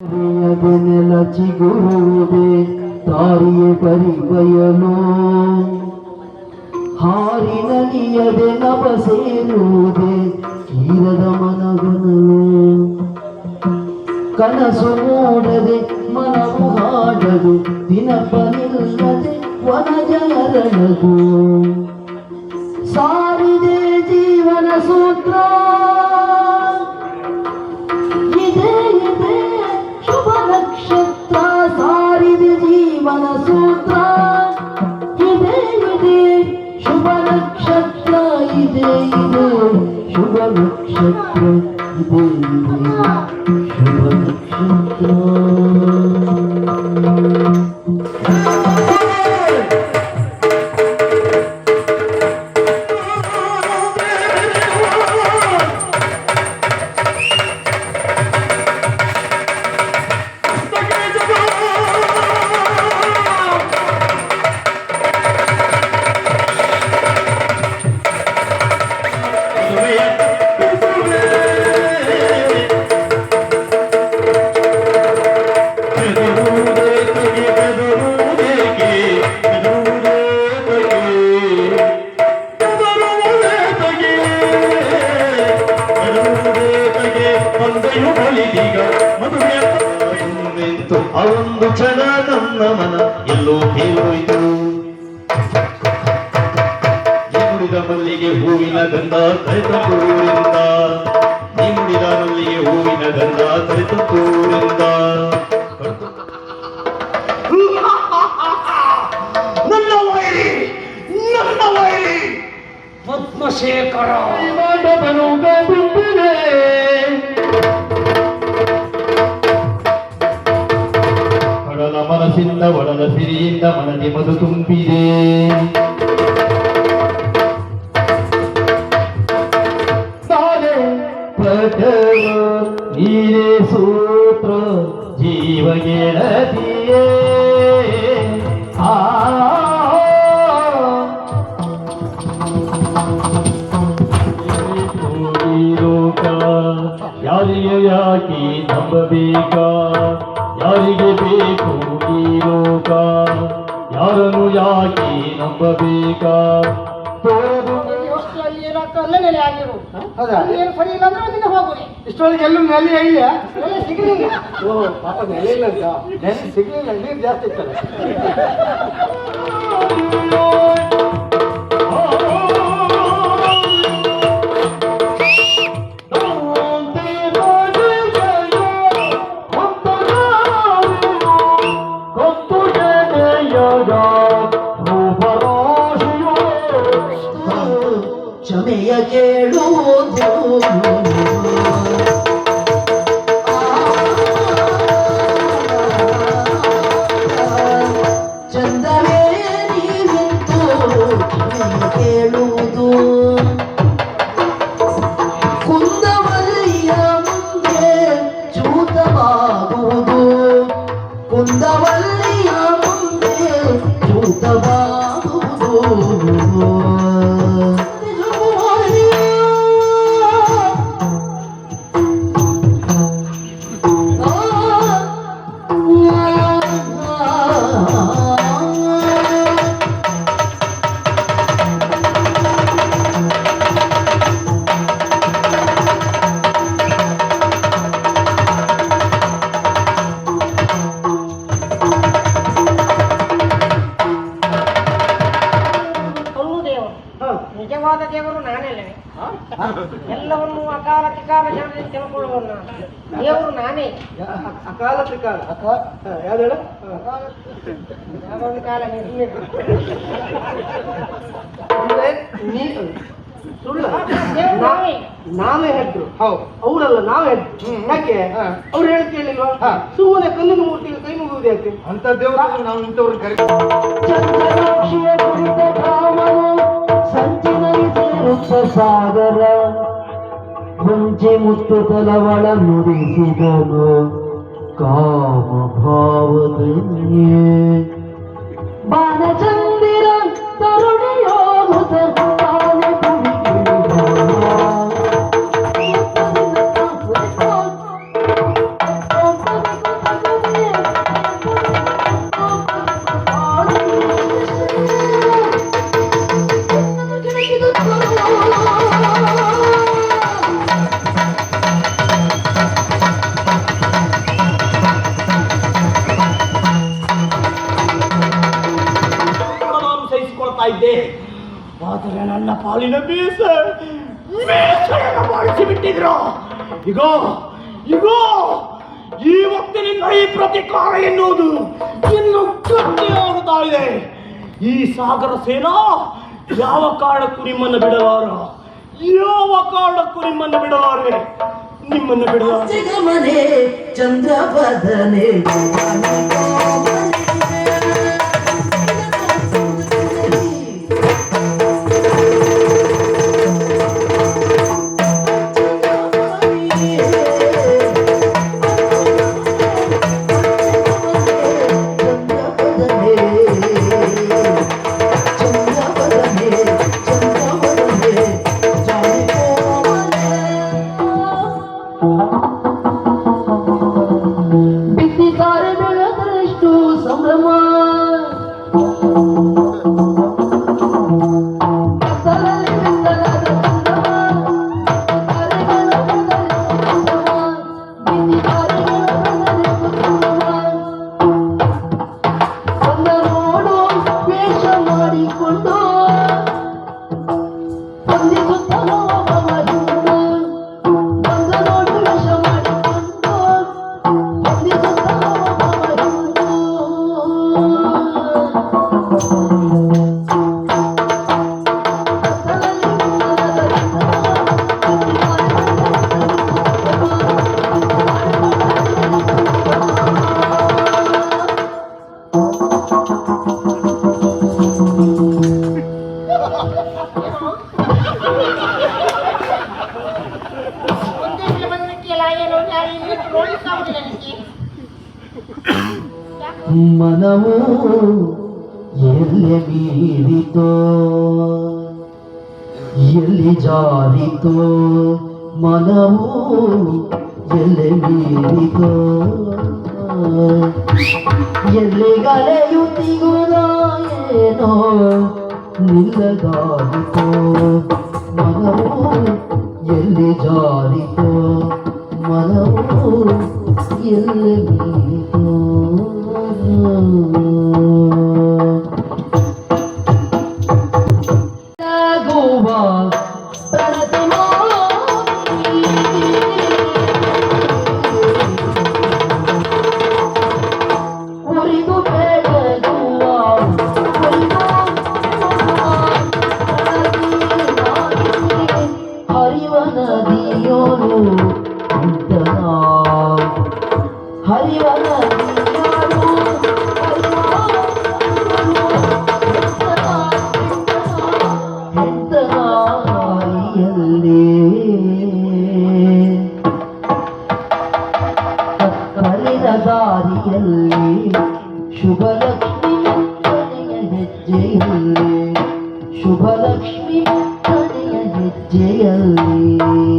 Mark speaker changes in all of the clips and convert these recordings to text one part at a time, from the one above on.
Speaker 1: ಹೃದಯದ ನೆಲಚಿಗುರುವುದೇ ತಾಯಿಯ ಪರಿಬಯಲು ಹಾರಿ ನಲಿಯದೆ ನಭ ಸೇರುವುದೇ ತೀರದ ಮನಗನಲು ಕನಸು ಮೂಡದೆ ಮನವು ಹಾಡದು ದಿನಪ ನಿಲ್ಲದೆ ವನಜನರನಗು ಸಾರಿದೆ ಜೀವನ ಸೂತ್ರ ಇದೆ ಇದೆ ಶುಭ
Speaker 2: ಆ ಒಂದು ಕ್ಷಣ ನನ್ನ ಮನ ಎಲ್ಲೋ ಕೇಳೋಯ್ತು ನೀ ಮುಡಿದ ಮಲ್ಲಿಗೆ ಹೂವಿನ ಗಂಧ ಕರೆತೂರಿಂದ ನೀ ಮುಡಿದ ಮಲ್ಲಿಗೆ ಹೂವಿನ ಗಂಧ
Speaker 3: ನನ್ನ ವೈರಿ ನನ್ನ ವೈರಿ. ಪದ್ಮಶೇಖರ.
Speaker 2: ಮನಸ್ಸಿಂದ ಒಳದ ಸಿರಿಯಿಂದ ಮನದಿ ಮಧು ತುಂಬಿದೆ.
Speaker 1: ನೀರೇ ಸೂತ್ರ, ಜೀವ ಗೆಳತಿಯೇ. ಆ
Speaker 2: ಯಾರಿಗೆ ಯಾಕೆ ನಂಬಬೇಕಾ? ಯಾರಿಗೆ ಬೇಕು? ಲೋಕ ಯಾರನ್ನು ಯಾಕೆ ನಂಬಬೇಕ?
Speaker 4: ಆಗಿರು.
Speaker 3: ಹೌದಾ?
Speaker 4: ಏನು ಸರಿ ಇಲ್ಲ ಅಂದ್ರೆ ಅಲ್ಲಿಂದ
Speaker 3: ಇಷ್ಟೊಳಗೆ ಎಲ್ಲೂ ನೆಲೆ ಇಲ್ಲ?
Speaker 4: ಎಲ್ಲ ಸಿಗಲಿಲ್ಲ.
Speaker 3: ಓ ಪಾಪ ನೆಲೆ ಇಲ್ಲ ಅಂತ. ನೆಲೆ ಸಿಗ್ಲಿಲ್ಲ ನೀರು ಜಾಸ್ತಿ ಇತ್ತಲ್ಲ.
Speaker 4: ನಿಜವಾದ ದೇವರು ನಾನಲ್ಲವೇ? ಎಲ್ಲವನ್ನು ಅಕಾಲ ತ್ರಿಕಾಲ ಜನರಿಗೆ ತಿಳ್ಕೊಳ್ಳುವ ದೇವರು ನಾನೇ.
Speaker 3: ಅಕಾಲ ತ್ರಿಕಾಲ. ಯಾವ್ದು ಹೇಳು?
Speaker 4: ಕಾಲ
Speaker 3: ಸುಳ್ಳು.
Speaker 4: ದೇವರು ನಾವೇ
Speaker 3: ನಾವೇ ಹೆಡ್ರು ಹೌದು. ಅವರಲ್ಲ ನಾವೇ ಹೆಡ್ರು ಯಾಕೆ? ಅವ್ರು ಹೇಳಿ ಕೇಳಿಲ್ವಾ? ಸುಮ್ಮನೆ ಕಲ್ಲಿನ ಮೂರ್ತಿಗೆ ಕೈ ಮುಗುವುದೇ ಅಂತ ದೇವರ ನಾವು ಇಂಥವ್ರನ್ನ ಕರಿ
Speaker 1: ಸೇರುತ್ತ ಸಾಗರ ಮುಂಚೆ ಮುತ್ತು ತಲವಳ ನುಡಿಸಿದನು. ಕಾಮ ಭಾವದನ್ಯೇ ಬಾಣಚಂದಿರ ತರುಣಿಯೋಗುತ್ತ
Speaker 3: ನನ್ನ ಪಾಲಿನ ಮೀಸೆ. ಮೀಸೆಯನ್ನು ಬಿಟ್ಟಿದ್ರು? ಇಗೋ ಇಗೋ, ಈ ಹೊತ್ತಿನಿಂದ ಈ ಪ್ರತಿಕಾರ ಎನ್ನುವುದು ಇನ್ನು ಗಟ್ಟಿಯಾಗುತ್ತಾ ಇದೆ ಈ ಸಾಗರ ಸೇನಾ ಯಾವ ಕಾರಣಕ್ಕೂ ನಿಮ್ಮನ್ನು ಬಿಡಲಾರ? ಯಾವ ಕಾರಣಕ್ಕೂ ನಿಮ್ಮನ್ನು ಬಿಡಲಾರೆ? ನಿಮ್ಮನ್ನು ಬಿಡಲಾರೆ.
Speaker 1: ಜಗಮನೆ ಮನವು ಎಲ್ಲಿ ಮೀರಿತೋ ಎಲ್ಲಿ ಜಾರಿತೋ ಮನವು ಎಲ್ಲಿ ಮೀರಿತೋ ಎಲ್ಲಿ ಗಲೆಯುತ್ತಿಗುವುದೋ ಏನೋ ನಿಲ್ಲದಾಗಿತೋ ಮನವು ಎಲ್ಲಿ ಜಾರಿತೋ ಹೆಜ್ಜೆಯಲ್ಲಿ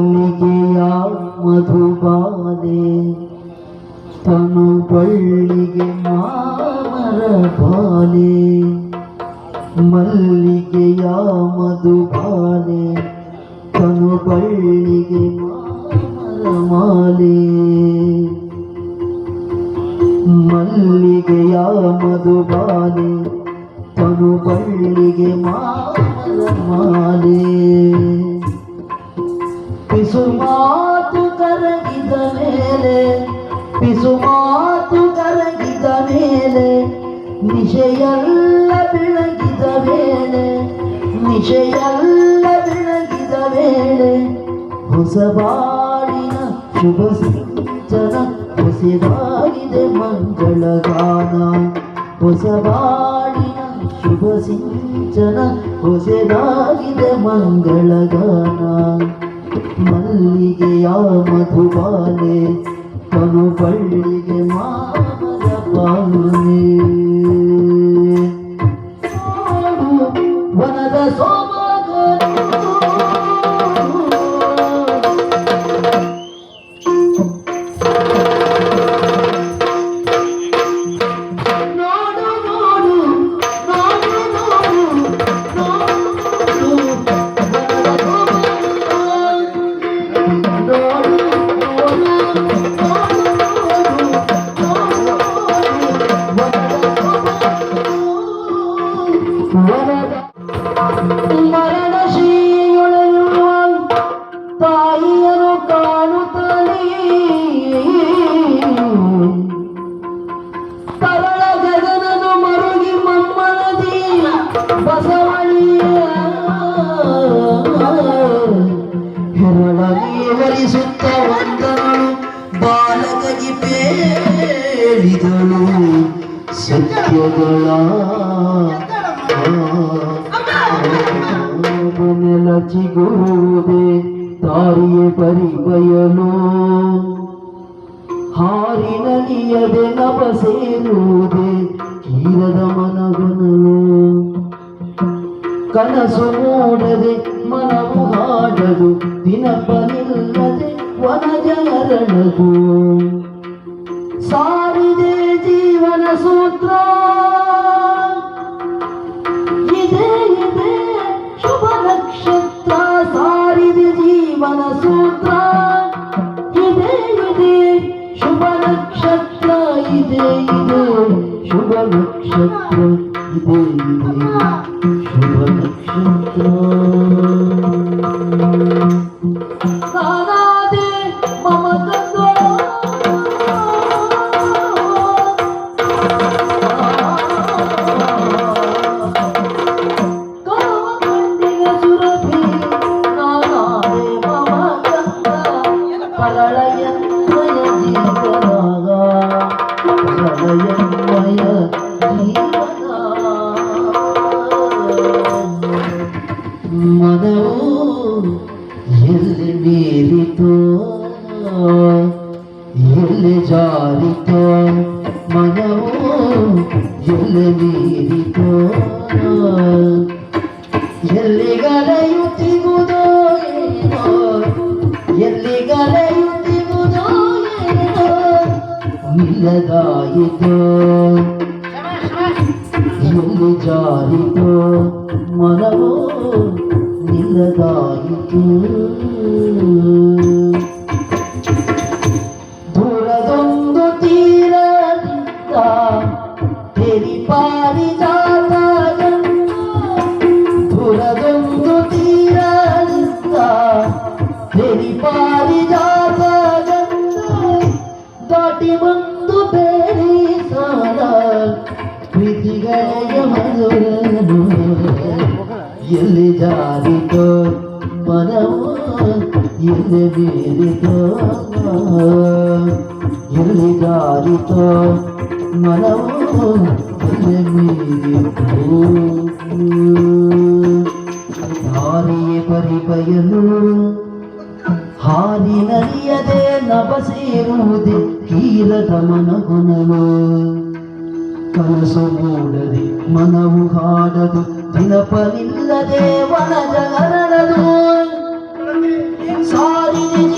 Speaker 1: ಮಲ್ಲಿಗೆಯ ಮಧುಬಾಲೆ ತನು ಬಳ್ಳಿಗೆ ಮಾಮರ ಬಾಲೆ, ಮಲ್ಲಿಗೆಯ ಮಧುಬಾಲೆ ತನು ಬಳ್ಳಿಗೆ ಮಾಮರ ಮಾಲೆ. ಮಲ್ಲಿಗೆಯ ಮಧುಬಾಲೆ ತನು ಬಳ್ಳಿಗೆ ಮಾಮರ ಮಾಲೆ. ಪಿಸು ಮಾತು ಕರಗಿದ ಮೇಲೆ ಪಿಸು ಮಾತು ಕರಗಿದ ಮೇಲೆ, ನಿಶೆಯಲ್ಲ ಬೆಳಗಿದ ಮೇಲೆ ನಿಶೆಯಲ್ಲ ಬೆಳಗಿದ ವೇಳೆ ಹೊಸಬಾಡಿನ ಶುಭ ಸಿಂಚನ ಹೊಸದಾಗಿದೆ ಮಂಗಳಗಾನ ಹೊಸಬಾಡಿನ ಶುಭ ಸಿಂಚನ ಹೊಸದಾಗಿದೆ ಮಂಗಳಗಾನ ಮಲ್ಲಿಗೆಯ ಮಧುಬಾಲೆ? ತನು ಬಳ್ಳಿಗೆ ವನದ ಸೋಮಗನು ಸತ್ಯಗಳ ನೆಲಚಿಗುರುವುದೇ ದಾರಿಯ ಪರಿಬಯಲು ಹಾರಿನಲಿಯದೆ ನಭ ಸೇರುವುದೇ ಕೀರದ ಮನಗನಲು ಕನಸು ಮೂಡದೆ ಮನವು ಹಾಡದು ದಿನಪನಿಲ್ಲದೆ ವನಜನರಣದು ಸಾರಿದೆ ಜೀವನ ಸೂತ್ರ. ಇದೆ ಇದೆ, ಶುಭ ನಕ್ಷತ್ರ, ಸಾರಿದೆ ಜೀವನ ಸೂತ್ರ. ಇದೆ ಇದೆ, ಶುಭ ನಕ್ಷತ್ರ, ಇದೆ ಇದೆ, ಶುಭ ನಕ್ಷತ್ರ, ಇದೆ ಇದೆ, ಶುಭ ನಕ್ಷತ್ರ. ಮೀರಿತೋ ಎಲ್ಲಿ ಗಲೆಯುತ್ತಿಗುವುದೋ ಏನೋ ಎಲ್ಲಿ ಗಲೆಯುತ್ತಿಗುವುದೋ ಏನೋ ನಿಲ್ಲದಾಯಿತೋ ಎಲ್ಲಿ ಜಾರಿತೋ ಮನವೋ ನಿಲ್ಲದಾಯಿತು ಎಲ್ಲಿ ಜಾರಿತೋ ಮನವು ಎಲ್ಲಿ ಮೀರಿತು ಹಾರಿಯ ಪರಿಬಯಲು ಹಾರಿ ನರಿಯದೆ ಸೇರುವುದೇ ಕೀರದ ಮನಗೊನಲು. ಕನಸು ಮೂಡದೆ ಮನವು ಹಾಡದು ದಿನಪನಿಲ್ಲದೆ ವನ ಜಗರಣದು ಸಾರಿದೆ